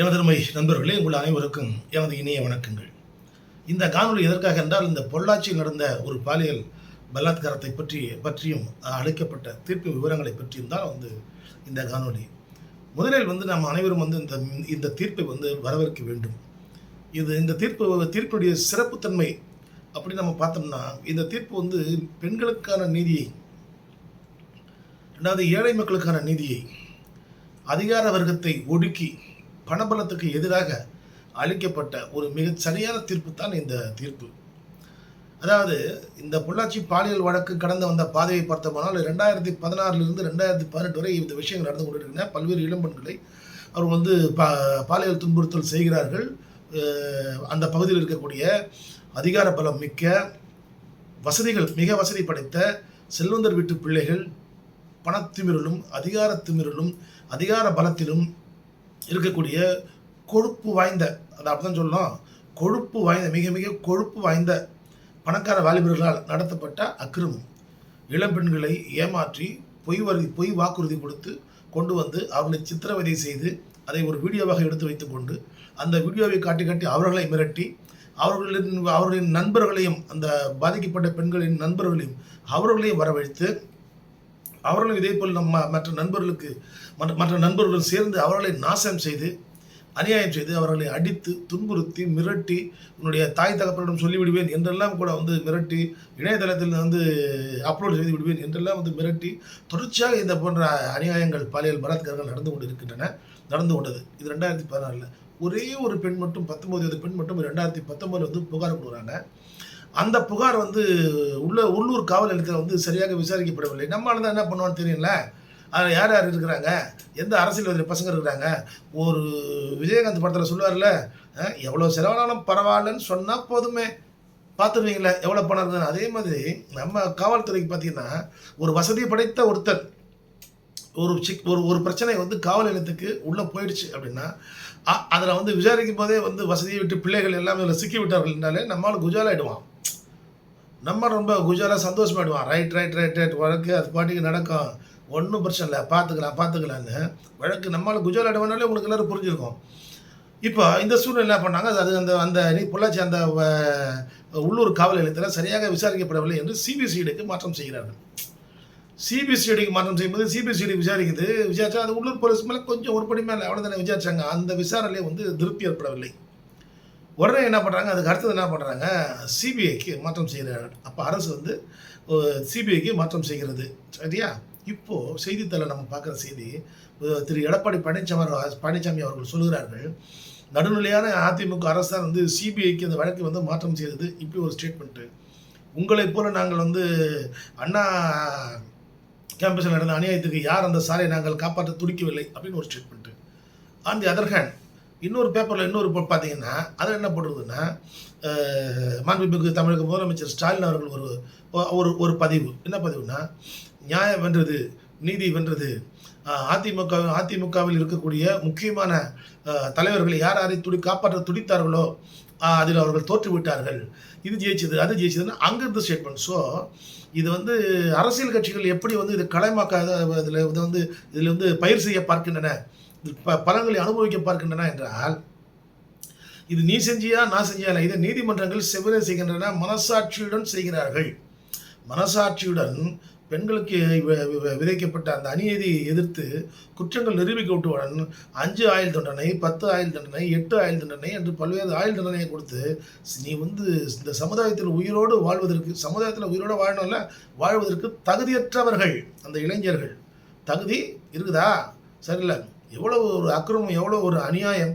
எனதருமை நண்பர்களே உங்கள் அனைவருக்கும் எனது இணைய வணக்கங்கள். இந்த காணொளி எதற்காக என்றால் இந்த பொள்ளாச்சியில் நடந்த ஒரு பாலியல் பலாத்காரத்தை பற்றி பற்றியும் அளிக்கப்பட்ட தீர்ப்பு விவரங்களை பற்றியும் தான் வந்து இந்த காணொளி. முதலில் வந்து நாம் அனைவரும் வந்து இந்த இந்த தீர்ப்பை வந்து வரவேற்க வேண்டும். இது இந்த தீர்ப்பு தீர்ப்புடைய சிறப்புத்தன்மை அப்படி நம்ம பார்த்தோம்னா இந்த தீர்ப்பு வந்து பெண்களுக்கான நீதியை ரெண்டாவது ஏழை மக்களுக்கான நீதியை அதிகார வர்க்கத்தை ஒடுக்கி பணபலத்துக்கு எதிராக அளிக்கப்பட்ட ஒரு மிகச் சரியான தீர்ப்பு தான் இந்த தீர்ப்பு. அதாவது இந்த பொள்ளாச்சி பாலியல் வழக்கு கடந்து வந்த பாதையை பார்த்தோம்னால் ரெண்டாயிரத்தி பதினாறுலேருந்து ரெண்டாயிரத்தி பதினெட்டு வரை இந்த விஷயங்கள் நடந்து கொண்டிருக்கின்றன. பல்வேறு இளம்பெண்களை அவர் வந்து பா பாலியல் துன்புறுத்தல் செய்கிறார்கள். அந்த பகுதியில் இருக்கக்கூடிய அதிகார பலம் மிக்க வசதிகள் மிக வசதி படைத்த செல்வந்தர் வீட்டு பிள்ளைகள் பணத்திமிரலும் அதிகார திமிரலும் அதிகார பலத்திலும் இருக்கக்கூடிய கொழுப்பு வாய்ந்த அதை அப்படிதான் சொல்லணும். கொழுப்பு வாய்ந்த மிக மிக கொழுப்பு வாய்ந்த பணக்கார வாலிபர்களால் நடத்தப்பட்ட அக்கிரமம். இளம்பெண்களை ஏமாற்றி பொய் வரி பொய் வாக்குறுதி கொடுத்து கொண்டு வந்து அவர்களை சித்திரவதை செய்து அதை ஒரு வீடியோவாக எடுத்து வைத்துக்கொண்டு அந்த வீடியோவை காட்டி காட்டி அவர்களை மிரட்டி அவர்களின் அவர்களின் நண்பர்களையும் அந்த பாதிக்கப்பட்ட பெண்களின் நண்பர்களையும் அவர்களையும் வரவழைத்து அவர்களும் இதே போல் நம்ம மற்ற நண்பர்களுக்கு மற்ற மற்ற நண்பர்களுடன் சேர்ந்து அவர்களை நாசம் செய்து அநியாயம் செய்து அவர்களை அடித்து துன்புறுத்தி மிரட்டி உன்னுடைய தாய் தகப்பனிடம் சொல்லிவிடுவேன் என்றெல்லாம் கூட வந்து மிரட்டி இணையதளத்தில் வந்து அப்லோட் செய்து விடுவேன் என்றெல்லாம் வந்து மிரட்டி தொடர்ச்சியாக இந்த போன்ற அநியாயங்கள் பாலியல் பலாத்காரங்கள் நடந்து கொண்டு இருக்கின்றன நடந்து கொண்டது. இது ரெண்டாயிரத்தி பதினாறில். ஒரே ஒரு பெண் மட்டும் பத்தொம்பது வயது பெண் மட்டும் ரெண்டாயிரத்தி பத்தொன்பதுல வந்து புகார் கொடுக்குறாங்க அந்த புகார் வந்து உள்ள உள்ளூர் காவல் நிலையத்தில் வந்து சரியாக விசாரிக்கப்படவில்லை. நம்மளால் தான் என்ன பண்ணுவான்னு தெரியல அதில் யார் யார் இருக்கிறாங்க? எந்த அரசியல்வாதி பசங்க இருக்கிறாங்க? ஒரு விஜயகாந்த் படத்தில் சொல்லுவார்ல எவ்வளோ செலவானாலும் பரவாயில்லன்னு சொன்னால் போதுமே. பார்த்துருவீங்களே எவ்வளோ பணம் இருந்தது அதே மாதிரி நம்ம காவல்துறைக்கு பார்த்தீங்கன்னா ஒரு வசதி படைத்த ஒருத்தர் ஒரு சிக் ஒரு ஒரு பிரச்சனை வந்து காவல் நிலையத்துக்கு உள்ளே போயிடுச்சு அப்படின்னா அதில் வந்து விசாரிக்கும் போதே வந்து வசதியை விட்டு பிள்ளைகள் எல்லாமே அதில் சிக்கி விட்டார்கள்னாலே நம்மளால் குஜாலாயிடுவான். நம்ம ரொம்ப குஜாலாக சந்தோஷமாயிடுவான். ரைட் ரைட் ரைட் ரைட் வழக்கு அது பாட்டுக்கு நடக்கும். ஒன்றும் பிரச்சனை இல்லை. பார்த்துக்கலாம் பார்த்துக்கலான்னு வழக்கு நம்மளால் குஜாலாயிடுவானாலே உங்களுக்கு எல்லோரும் புரிஞ்சிருக்கும். இப்போ இந்த சூழ்நிலை என்ன பண்ணாங்க? அது அந்த அந்த நீ பொள்ளாச்சி அந்த வ- உள்ளூர் காவல் நிலையத்தில் சரியாக விசாரிக்கப்படவில்லை என்று சிபிசிஐடிக்கு மாற்றம் செய்கிறார்கள். சிபிசிஐடிக்கு மாற்றம் செய்யும்போது சிபிசிஐடி விசாரிக்குது. விசாரிச்சா அது உள்ளூர் போலீஸ் மேலே கொஞ்சம் ஒரு படி மேலே அவ்வளோதானே விசாரிச்சாங்க. அந்த விசாரணையிலே வந்து திருப்தி ஏற்படவில்லை. உடனே என்ன பண்ணுறாங்க அதுக்கு அடுத்தது என்ன பண்ணுறாங்க சிபிஐக்கு மாற்றம் செய்கிறார்கள். அப்போ அரசு வந்து சிபிஐக்கு மாற்றம் செய்கிறது. சரியா? இப்போது செய்தித்தாளை நம்ம பார்க்குற செய்தி திரு எடப்பாடி பழனிசாமி பழனிசாமி அவர்கள் சொல்கிறார்கள் நடுநிலையான அதிமுக அரசு வந்து சிபிஐக்கு அந்த வழக்கு வந்து மாற்றம் செய்தது. இப்படி ஒரு ஸ்டேட்மெண்ட்டு உங்களைப் போல நாங்கள் வந்து அண்ணா கேம்பஸில் நடந்த அநியாயத்துக்கு யார் அந்த சாரை நாங்கள் காப்பாற்ற துடிக்கவில்லை அப்படின்னு ஒரு statement on the other hand இன்னொரு பேப்பரில் இன்னொரு பார்த்தீங்கன்னா அதில் என்ன போட்டிருக்குதுன்னா மாண்புமிகு தமிழக முதலமைச்சர் ஸ்டாலின் அவர்கள் ஒரு ஒரு ஒரு பதிவு. என்ன பதிவுனா நியாயம் வென்றது நீதி வென்றது அதிமுக அதிமுகவில் இருக்கக்கூடிய முக்கியமான தலைவர்களை யார் யாரை துடி காப்பாற்ற துடித்தார்களோ அதில் அவர்கள் தோற்றுவிட்டார்கள். இது ஜெயிச்சது அது ஜெயிச்சதுன்னு அங்கிருந்து ஸ்டேட்மெண்ட் ஸோ இது வந்து அரசியல் கட்சிகள் எப்படி வந்து இது களமாக்க இதில் வந்து இதில் வந்து பயிர் செய்ய பார்க்கின்றன ப பலன்களை அனுபவிக்க பார்க்கின்றன என்றால் இது நீ செஞ்சியா நான் செஞ்சியா இல்லை. இதை நீதிமன்றங்கள் செவ்வரே செய்கின்றன மனசாட்சியுடன் செய்கிறார்கள். மனசாட்சியுடன் பெண்களுக்கு வி- வி- விதைக்கப்பட்ட அந்த அநீதியை எதிர்த்து குற்றங்கள் நிரூபிக்கப்பட்டவுடன் அஞ்சு ஆயுள் தண்டனை பத்து ஆயுள் தண்டனை எட்டு ஆயுள் தண்டனை என்று பல்வேறு ஆயுள் தண்டனையை கொடுத்து நீ வந்து இந்த சமுதாயத்தில் உயிரோடு வாழ்வதற்கு சமுதாயத்தில் உயிரோடு வாழணும்ல வாழ்வதற்கு தகுதியற்றவர்கள். அந்த இளைஞர்கள் தகுதி இருக்குதா? சரியில்லை. எவ்வளோ ஒரு அக்கிரமம் எவ்வளோ ஒரு அநியாயம்.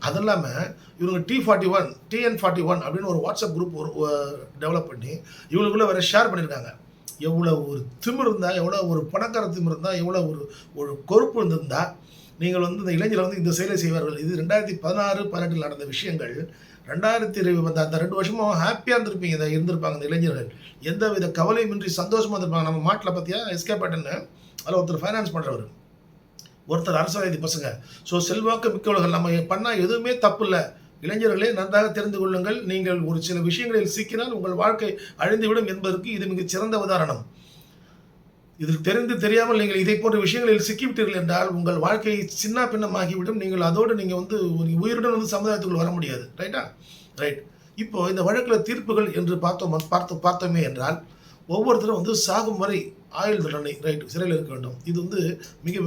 அது இல்லாமல் இவங்க T forty one TN forty one அப்படின்னு ஒரு வாட்ஸ்அப் குரூப் ஒரு டெவலப் பண்ணி இவங்களுக்குள்ளே வேறு ஷேர் பண்ணியிருக்காங்க. எவ்வளோ ஒரு திமிர் இருந்தால் எவ்வளோ ஒரு பணக்கார திமிர் இருந்தால் எவ்வளோ ஒரு ஒரு கொறுப்பு இருந்திருந்தால் நீங்கள் வந்து இந்த இளைஞர்கள் வந்து இந்த செயலை செய்வார்கள். இது ரெண்டாயிரத்தி பதினாறு பதினெட்டில் நடந்த விஷயங்கள். ரெண்டாயிரத்தி இருபது அந்த ரெண்டு வருஷமும் ஹாப்பியாக இருந்திருப்பீங்க. இதை இருந்திருப்பாங்க இந்த இளைஞர்கள். எந்த வித கவலையுமின்றி சந்தோஷமாக இருந்திருப்பாங்க. நம்ம மாட்டில் பார்த்தியா? எஸ்கே பேட்டன்னு அதில் ஒருத்தர் ஃபைனான்ஸ் பண்ணுறவர் ஒருத்தர் அரசியல்வாதி பசங்க. ஸோ செல்வாக்கு மிக்கவர்கள். நம்ம பண்ணால் எதுவுமே தப்பு இல்லை. இளைஞர்களே நன்றாக தெரிந்து கொள்ளுங்கள். நீங்கள் ஒரு சில விஷயங்களில் சிக்கினால் உங்கள் வாழ்க்கை அழிந்துவிடும் என்பதற்கு இது மிகச் சிறந்த உதாரணம். இதில் தெரிந்து தெரியாமல் நீங்கள் இதை போன்ற விஷயங்களில் சிக்கிவிட்டீர்கள் என்றால் உங்கள் வாழ்க்கை சின்ன பின்னமாகிவிடும். நீங்கள் அதோடு நீங்கள் வந்து ஒரு உயிருடன் வந்து சமுதாயத்துக்குள் வர முடியாது. ரைட்டா ரைட் இப்போ இந்த வழக்கில் தீர்ப்புகள் என்று பார்த்தோம் பார்த்து பார்த்தோமே என்றால் ஒவ்வொருத்தரும் வந்து சாகும் வரை ஆயுள் தண்டனை ரைட் சிறையில் இருக்க வேண்டும். இது வந்து மிக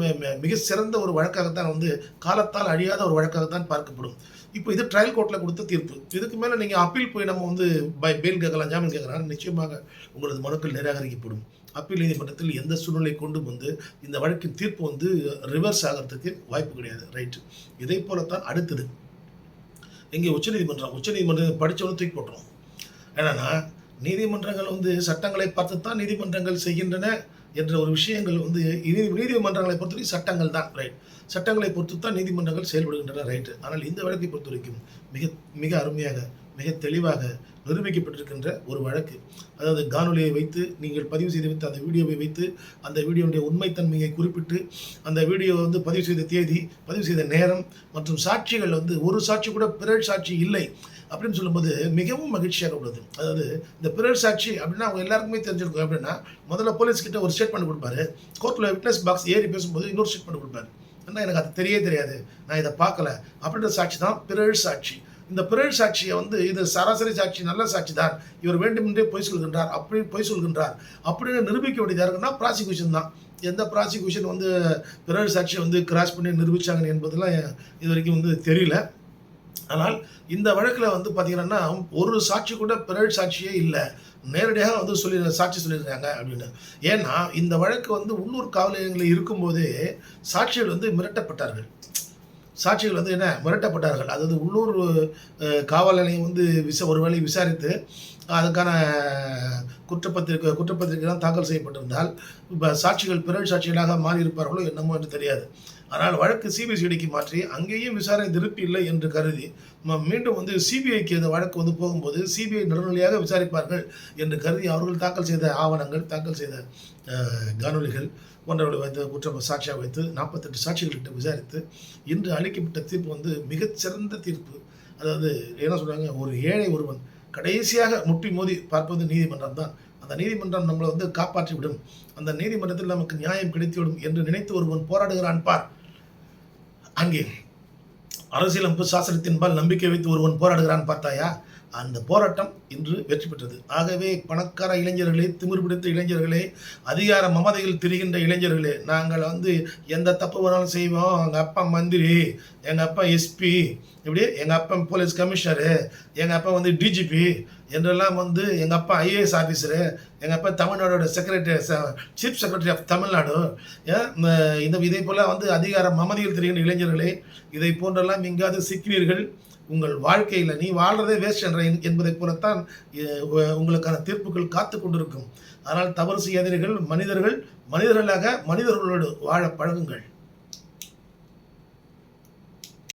மிக சிறந்த ஒரு வழக்காகத்தான் வந்து காலத்தால் அழியாத ஒரு வழக்காகத்தான் பார்க்கப்படும். இப்போ இது ட்ரையல் கோர்ட்டில் கொடுத்த தீர்ப்பு. இதுக்கு மேலே நீங்கள் அப்பீல் போய் நம்ம வந்து பை பெயில் கேட்கலாம் ஜாமீன் கேட்கலாம். நிச்சயமாக உங்களது மனுக்கள் நிராகரிக்கப்படும். அப்பீல் நீதிமன்றத்தில் எந்த சூழ்நிலை கொண்டு வந்து இந்த வழக்கின் தீர்ப்பு வந்து ரிவர்ஸ் ஆகிறதுக்கு வாய்ப்பு கிடையாது ரைட்டு இதே போலத்தான் அடுத்தது. இங்கே உச்சநீதிமன்றம் உச்சநீதிமன்றம் படித்தவனும் தூக்கி போட்டுரும். என்னென்னா நீதிமன்றங்கள் வந்து சட்டங்களை பார்த்து தான் நீதிமன்றங்கள் செய்கின்றன என்ற ஒரு விஷயங்கள் வந்து நீதி நீதிமன்றங்களை பொறுத்தவரைக்கும் சட்டங்கள் தான் ரைட் சட்டங்களை பொறுத்து தான் நீதிமன்றங்கள் செயல்படுகின்றன ரைட்டு ஆனால் இந்த வழக்கை பொறுத்த வரைக்கும் மிக மிக அருமையாக மிக தெளிவாக நிரூபிக்கப்பட்டிருக்கின்ற ஒரு வழக்கு. அதாவது காணொலியை வைத்து நீங்கள் பதிவு செய்து வைத்து அந்த வீடியோவை வைத்து அந்த வீடியோனுடைய உண்மைத்தன்மையை குறிப்பிட்டு அந்த வீடியோ வந்து பதிவு செய்த தேதி பதிவு செய்த நேரம் மற்றும் சாட்சிகள் வந்து ஒரு சாட்சி கூட பிறர் சாட்சி இல்லை அப்படின்னு சொல்லும்போது மிகவும் மகிழ்ச்சியாக உள்ளது. அதாவது இந்த பிறர் சாட்சி அப்படின்னா அவங்க எல்லாருக்குமே தெரிஞ்சிருக்கும். அப்படின்னா முதல்ல போலீஸ் கிட்ட ஒரு ஸ்டேட்மெண்ட் கொடுப்பாரு. கோர்ட்டில் விட்னஸ் பாக்ஸ் ஏறி பேசும்போது இன்னொரு ஸ்டேட்மெண்ட் கொடுப்பாரு. ஆனால் எனக்கு அது தெரியவே தெரியாது. நான் இதை பார்க்கல. அப்படின்ற சாட்சி தான் பிறர் சாட்சி. இந்த பிறர் சாட்சியை வந்து இது சராசரி சாட்சி நல்ல சாட்சி தான். இவர் வேண்டுமென்றே பொய் சொல்கின்றார். அப்படி பொய் சொல்கின்றார். அப்படின்னு நிரூபிக்க வேண்டியதாக இருக்குன்னா ப்ராசிக்யூஷன் தான். எந்த ப்ராசிக்யூஷன் வந்து பிறர் சாட்சியை வந்து கிராஸ் பண்ணி நிரூபிச்சாங்க என்பதெல்லாம் இது வரைக்கும் வந்து தெரியல. ஆனால் இந்த வழக்கில் வந்து பார்த்தீங்கன்னா ஒரு சாட்சி கூட பிறர் சாட்சியே இல்லை. நேரடியாக வந்து சொல்லி சாட்சி சொல்லியிருக்காங்க அப்படின்னு. ஏன்னா இந்த வழக்கு வந்து உள்ளூர் காவல் நிலையங்களில் இருக்கும்போதே சாட்சிகள் வந்து மிரட்டப்பட்டார்கள். சாட்சிகள் வந்து என்ன மிரட்டப்பட்டார்கள். அதாவது உள்ளூர் காவல் நிலையம் வந்து விச ஒரு வேலை விசாரித்து அதுக்கான குற்றப்பத்திரிக்கை குற்றப்பத்திரிகைலாம் தாக்கல் செய்யப்பட்டிருந்தால் இப்போ சாட்சிகள் பிறர் சாட்சிகளாக மாறியிருப்பார்களோ என்னமோ என்று தெரியாது. ஆனால் வழக்கு சிபிசிஐடிக்கு மாற்றி அங்கேயும் விசாரணை திருப்தி இல்லை என்று கருதி மீண்டும் வந்து சிபிஐக்கு இந்த வழக்கு வந்து போகும்போது சிபிஐ நடுநிலையாக விசாரிப்பார்கள் என்று கருதி அவர்கள் தாக்கல் செய்த ஆவணங்கள் தாக்கல் செய்த காணொலிகள் காணொளிகள் போன்றவர்களை வைத்து குற்றம் சாட்சியாக வைத்து நாற்பத்தெட்டு சாட்சிகள்கிட்ட விசாரித்து இன்று அளிக்கப்பட்ட தீர்ப்பு வந்து மிகச்சிறந்த தீர்ப்பு. அதாவது என்ன சொல்கிறாங்க ஒரு ஏழை ஒருவன் கடைசியாக முட்டி மோதி பார்ப்பது நீதிமன்றம் தான். அந்த நீதிமன்றம் நம்மளை வந்து காப்பாற்றிவிடும். அந்த நீதிமன்றத்தில் நமக்கு நியாயம் கிடைத்துவிடும் என்று நினைத்து ஒருவன் போராடுகிறான் பார். அங்கே அரசியலமைப்பு சாஸ்திரத்தின்பால் நம்பிக்கை வைத்து ஒருவன் போராடுகிறான் பார்த்தாயா? அந்த போராட்டம் இன்று வெற்றி பெற்றது. ஆகவே பணக்கார இளைஞர்களே திமிர் பிடித்த இளைஞர்களே அதிகார மமதையில் திரிகின்ற இளைஞர்களே நாங்கள் வந்து எந்த தப்பு வேணாலும் செய்வோம். எங்கள் அப்பா மந்திரி எங்கள் அப்பா எஸ்பி இப்படி எங்கள் அப்பா போலீஸ் கமிஷனரு எங்கள் அப்பா வந்து டிஜிபி என்றெல்லாம் வந்து எங்கள் அப்பா ஐஏஎஸ் ஆஃபீஸரு எங்கள் அப்பா தமிழ்நாடோட secretary chief secretary of Tamil Nadu. இந்த இதே போல் வந்து அதிகார மமதியில் தெரிகின்ற இளைஞர்களே இதை போன்றெல்லாம் எங்காவது சிக்கினீர்கள் உங்கள் வாழ்க்கையில் நீ வாழ்றதே வேஸ்ட் என்ற என்பதை போலத்தான் உங்களுக்கான தீர்ப்புகள் காத்து கொண்டிருக்கும். ஆனால் தவறு செய்யாதீர்கள். மனிதர்கள் மனிதர்களாக மனிதர்களோடு வாழ பழகுங்கள்.